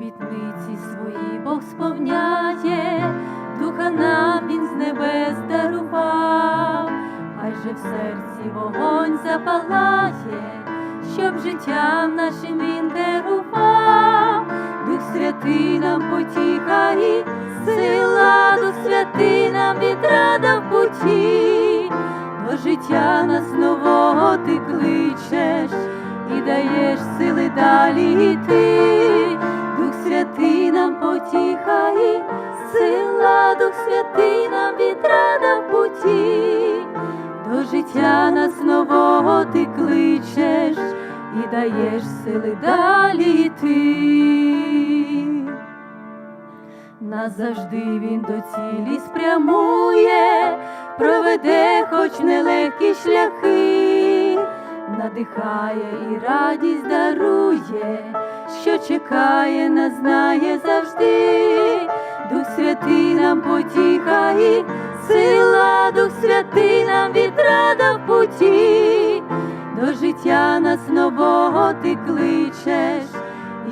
Обітниці свої Бог сповняє, духа нам він з небес дарував, хай же в серці вогонь запалає, щоб життям нашим він керував, Дух святий нам потіха і сила, Дух святий нам відрада в путі, до життя нас нового Дух святий нам відрада в путі, до життя нас нового ти кличеш і даєш сили далі йти. Нас завжди він до цілі спрямує, проведе хоч нелегкі шляхи, надихає і радість дарує, що чекає, нас знає завжди, Дух святий нам потіха і сила, Дух святий нам відрада в путі, до життя нас нового ти кличеш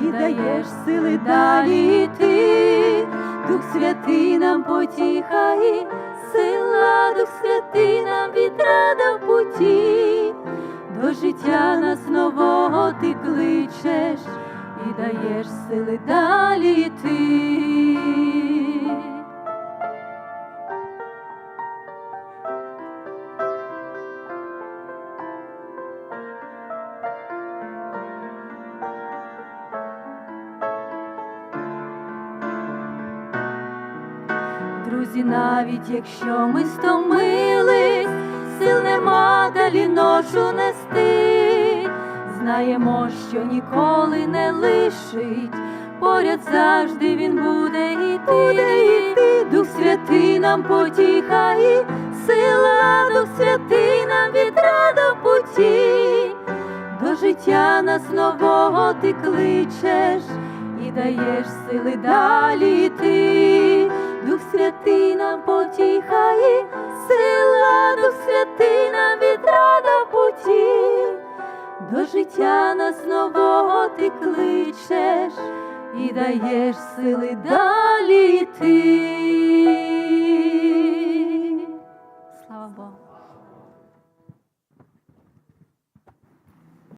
і даєш сили далі йти, Дух святий нам потіха і сила, Дух святий нам відрада в путі, до життя нас нового ти кличеш і даєш сили далі йти. Друзі, навіть якщо ми стомились, сил нема далі ношу нести, знаємо, що ніколи не лишить, поряд завжди він буде йти, Дух святий нам потіха і сила, Дух святий нам відрада в путі, до життя нас нового ти кличеш і даєш сили далі йти. до життя нас нового ти кличеш і даєш сили далі йти.